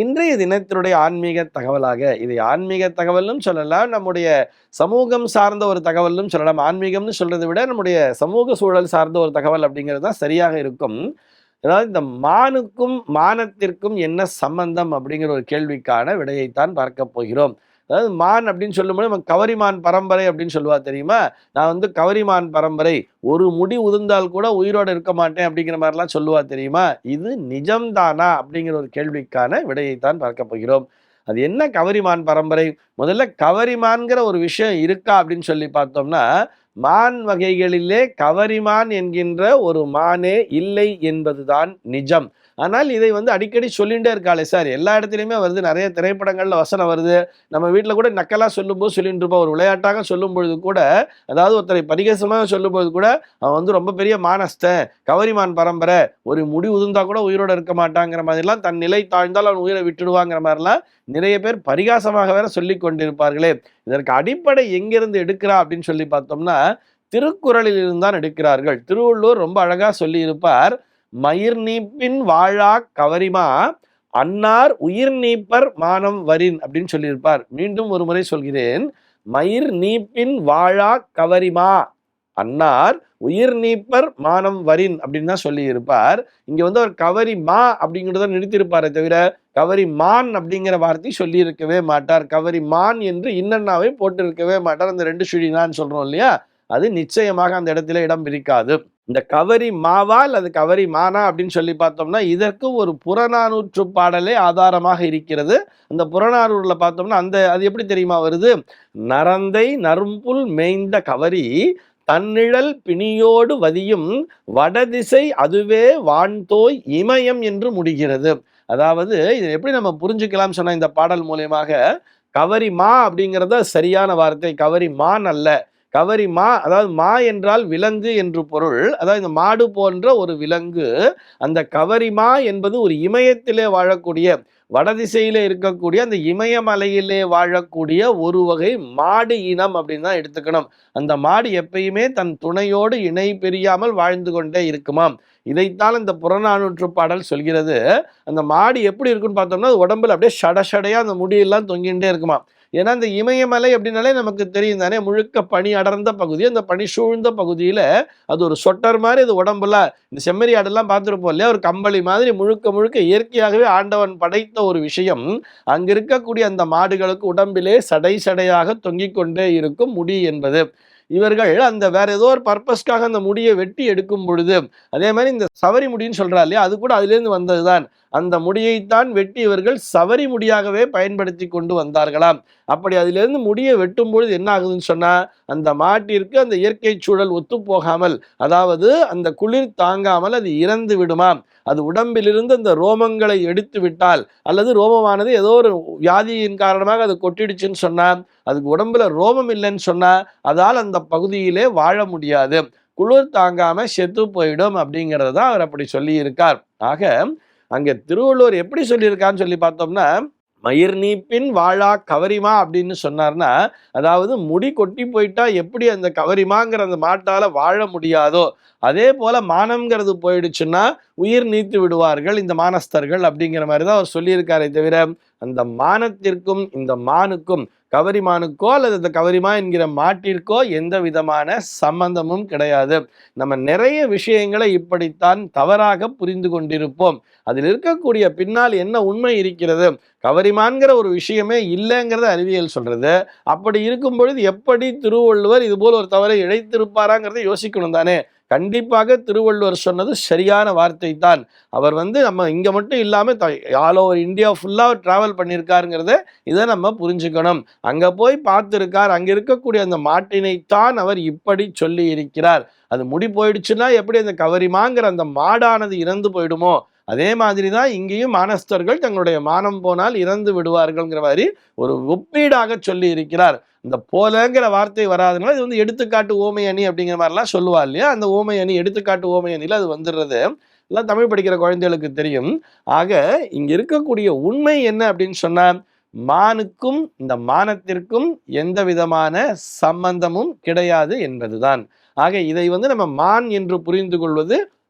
இன்றைய தினத்தினுடைய ஆன்மீக தகவலாக இதை ஆன்மீக தகவலும் சொல்லலாம் நம்முடைய சமூகம் சார்ந்த ஒரு தகவலும் சொல்லலாம். ஆன்மீகம்னு சொல்றதை விட நம்முடைய சமூக சூழல் சார்ந்த ஒரு தகவல் அப்படிங்கிறது தான் சரியாக இருக்கும். அதாவது இந்த மானுக்கும் மானத்திற்கும் என்ன சம்பந்தம் அப்படிங்கிற ஒரு கேள்விக்கான விடையைத்தான் பார்க்க போகிறோம். அதாவது மான் அப்படின்னு சொல்லும்போது நம்ம கவரிமான் பரம்பரை அப்படின்னு சொல்லுவா தெரியுமா? நான் வந்து கவரிமான் பரம்பரை. ஒரு முடி உதிர்ந்தால் கூட உயிரோடு இருக்க மாட்டேன் அப்படிங்கிற மாதிரிலாம் சொல்லுவா தெரியுமா? இது நிஜம்தானா? அப்படிங்கிற ஒரு கேள்விக்கான விடையைத்தான் பார்க்க போகிறோம். அது என்ன கவரிமான் பரம்பரை? முதல்ல கவரிமான்கிற ஒரு விஷயம் இருக்கா அப்படின்னு சொல்லி பார்த்தோம்னா மான் வகைகளிலே கவரிமான் என்கின்ற ஒரு மானே இல்லை என்பதுதான் நிஜம். ஆனால் இதை வந்து அடிக்கடி சொல்லிகிட்டே இருக்காளே சார். எல்லா இடத்துலையுமே வருது. நிறைய திரைப்படங்களில் வசனம் வருது. நம்ம வீட்டில் கூட நக்கலாக சொல்லும்போது சொல்லிட்டு இருப்போம். ஒரு விளையாட்டாக சொல்லும் பொழுது கூட அதாவது ஒருத்தரை பரிகசமாக சொல்லும்போது கூட அவன் வந்து ரொம்ப பெரிய மானஸ்தன் கவரிமான் பரம்பரை. ஒரு முடி உதிர்ந்தா கூட உயிரோடு இருக்க மாட்டாங்கிற மாதிரிலாம் தன் நிலை தாழ்ந்தால் அவன் உயிரை விட்டுடுவாங்கிற மாதிரிலாம் நிறைய பேர் பரிகாசமாக வேற சொல்லி கொண்டிருப்பார்களே. இதற்கு அடிப்படை எங்கிருந்து எடுக்கிறா அப்படின்னு சொல்லி பார்த்தோம்னா திருக்குறளில் இருந்தான் எடுக்கிறார்கள். திருவள்ளுவர் ரொம்ப அழகா சொல்லி இருப்பார் மயிர் நீப்பின் வாழா கவரிமா அன்னார் உயிர் நீப்பர் மானம் வரின் அப்படின்னு சொல்லியிருப்பார். மீண்டும் ஒரு முறை சொல்கிறேன் மயிர் நீப்பின் வாழா கவரிமா அன்னார் உயிர் நீப்பர் மானம் வரின் அப்படின்னு தான் சொல்லியிருப்பார். இங்க வந்து அவர் கவரி மா அப்படிங்கிறத நிறுத்தியிருப்பாரே தவிர கவரி மான் அப்படிங்கிற வார்த்தை சொல்லியிருக்கவே மாட்டார். கவரி மான் என்று இன்னன்னாவே போட்டிருக்கவே மாட்டார். அந்த ரெண்டு சுழினான்னு சொல்றோம் இல்லையா? அது நிச்சயமாக அந்த இடத்துல இடம் பிரிக்காது இந்த கவரி மாவா அல்லது கவரி மானா அப்படின்னு சொல்லி பார்த்தோம்னா இதற்கு ஒரு புறநானூற்று பாடலே ஆதாரமாக இருக்கிறது. அந்த புறநானூரில் பார்த்தோம்னா அந்த அது எப்படி தெரியுமா வருது? நரந்தை நரும்புல் மேய்ந்த கவரி தன்னிழல் பிணியோடு வதியும் வடதிசை அதுவே வான்தோய் இமயம் என்று முடிகிறது. அதாவது இதை எப்படி நம்ம புரிஞ்சுக்கலாம் சொன்ன இந்த பாடல் மூலியமாக கவரி மா அப்படிங்கிறத சரியான வார்த்தை கவரி மான் அல்ல. கவரி மா அதாவது மா என்றால் விலங்கு என்று பொருள். அதாவது இந்த மாடு போன்ற ஒரு விலங்கு அந்த கவரிமா என்பது ஒரு இமயத்திலே வாழக்கூடிய வடதிசையில இருக்கக்கூடிய அந்த இமயமலையிலே வாழக்கூடிய ஒரு வகை மாடு இனம் அப்படின்னு தான் எடுத்துக்கணும். அந்த மாடு எப்பயுமே தன் துணையோடு இணை பிரியாமல் வாழ்ந்து கொண்டே இருக்குமாம். இதைத்தான் இந்த புறநானூற்று பாடல் சொல்கிறது. அந்த மாடு எப்படி இருக்குன்னு பார்த்தோம்னா அது உடம்புல அப்படியே சடசடையா அந்த முடியெல்லாம் தொங்கிகிட்டே இருக்குமா ஏன்னா இந்த இமயமலை அப்படின்னாலே நமக்கு தெரியும் தானே முழுக்க பனி அடர்ந்த பகுதி. அந்த பனி சூழ்ந்த பகுதியில் அது ஒரு சொட்டர் மாதிரி அது உடம்புல இந்த செம்மறி ஆடெல்லாம் பார்த்துருப்போம் இல்லையா? ஒரு கம்பளி மாதிரி முழுக்க முழுக்க இயற்கையாகவே ஆண்டவன் படைத்த ஒரு விஷயம். அங்கே இருக்கக்கூடிய அந்த மாடுகளுக்கு உடம்பிலே சடை சடையாக தொங்கிக் கொண்டே இருக்கும் முடி என்பது. இவர்கள் அந்த வேற ஏதோ ஒரு பர்பஸ்க்காக அந்த முடியை வெட்டி எடுக்கும் பொழுது அதே மாதிரி இந்த சவரி முடின்னு சொல்றா இல்லையா? அது கூட அதுலேருந்து வந்ததுதான். அந்த முடியைத்தான் வெட்டி இவர்கள் சவரி முடியாகவே பயன்படுத்தி கொண்டு வந்தார்களாம். அப்படி அதிலிருந்து முடியை வெட்டும் பொழுது என்ன ஆகுதுன்னு சொன்னால் அந்த மாட்டிற்கு அந்த இயற்கை சூழல் ஒத்து போகாமல் அதாவது அந்த குளிர் தாங்காமல் அது இறந்து விடுமாம். அது உடம்பிலிருந்து அந்த ரோமங்களை எடுத்து விட்டால் அல்லது ரோமமானது ஏதோ ஒரு வியாதியின் காரணமாக அது கொட்டிடுச்சுன்னு சொன்னால் அதுக்கு உடம்புல ரோமம் இல்லைன்னு சொன்னால் அதால் அந்த பகுதியிலே வாழ முடியாது. குளிர் தாங்காமல் செத்து போயிடும் அப்படிங்கிறது தான் அவர் அப்படி சொல்லியிருக்கார். ஆக அங்கே திருவள்ளுவர் எப்படி சொல்லியிருக்கான்னு சொல்லி பார்த்தோம்னா மயிர் நீப்பின் வாழா கவரிமா அப்படின்னு சொன்னார்னா அதாவது முடி கொட்டி போயிட்டா எப்படி அந்த கவரிமாங்கிற அந்த மாட்டால வாழ முடியாதோ அதே போல மானம்ங்கிறது போயிடுச்சுன்னா உயிர் நீத்து விடுவார்கள் இந்த மானஸ்தர்கள் அப்படிங்கிற மாதிரி தான் அவர் சொல்லியிருக்காரே தவிர அந்த மானத்திற்கும் இந்த மானுக்கும் கவரிமானுக்கோ அல்லது இந்த கவரிமா என்கிற மாட்டிற்கோ எந்த விதமான சம்பந்தமும் கிடையாது. நம்ம நிறைய விஷயங்களை இப்படித்தான் தவறாக புரிந்து கொண்டிருப்போம். அதில் இருக்கக்கூடிய பின்னால் என்ன உண்மை இருக்கிறது? கவரிமான்கிற ஒரு விஷயமே இல்லைங்கிறத அறிவியல் சொல்கிறது அப்படி இருக்கும் பொழுது எப்படி திருவள்ளுவர் இது போல் ஒரு தவறை இழைத்திருப்பாராங்கிறத யோசிக்கணும் தானே. கண்டிப்பாக திருவள்ளுவர் சொன்னது சரியான வார்த்தை தான். அவர் வந்து நம்ம இங்கே மட்டும் இல்லாமல் ஆல் ஓவர் இந்தியா ஃபுல்லாக ட்ராவல் பண்ணியிருக்காருங்கிறத இதை நம்ம புரிஞ்சுக்கணும். அங்கே போய் பார்த்துருக்கார் அங்கே இருக்கக்கூடிய அந்த மாட்டினைத்தான் அவர் இப்படி சொல்லி இருக்கிறார் அது முடி போயிடுச்சுன்னா எப்படி அந்த கவரிமாங்கிற அந்த மாடானது இறந்து போயிடுமோ? அதே மாதிரி தான் இங்கேயும் மானஸ்தர்கள் தங்களுடைய மானம் போனால் இறந்து விடுவார்கள்ங்கிற மாதிரி ஒரு ஒப்பீடாக சொல்லி இருக்கிறார் இந்த போலங்கிற வார்த்தை வராதனால இது வந்து எடுத்துக்காட்டு ஓமை அணி அப்படிங்கிற மாதிரிலாம் சொல்லுவா இல்லையா? அந்த ஓமை அணி எடுத்துக்காட்டு ஓமை அணியில் அது வந்துடுறது. எல்லாம் தமிழ் படிக்கிற குழந்தைகளுக்கு தெரியும். ஆக இங்கே இருக்கக்கூடிய உண்மை என்ன அப்படின்னு சொன்னால் மானுக்கும் இந்த மானத்திற்கும் எந்த விதமான சம்பந்தமும் கிடையாது என்பதுதான். ஆக இதை வந்து நம்ம மான் என்று புரிந்து கொள்வது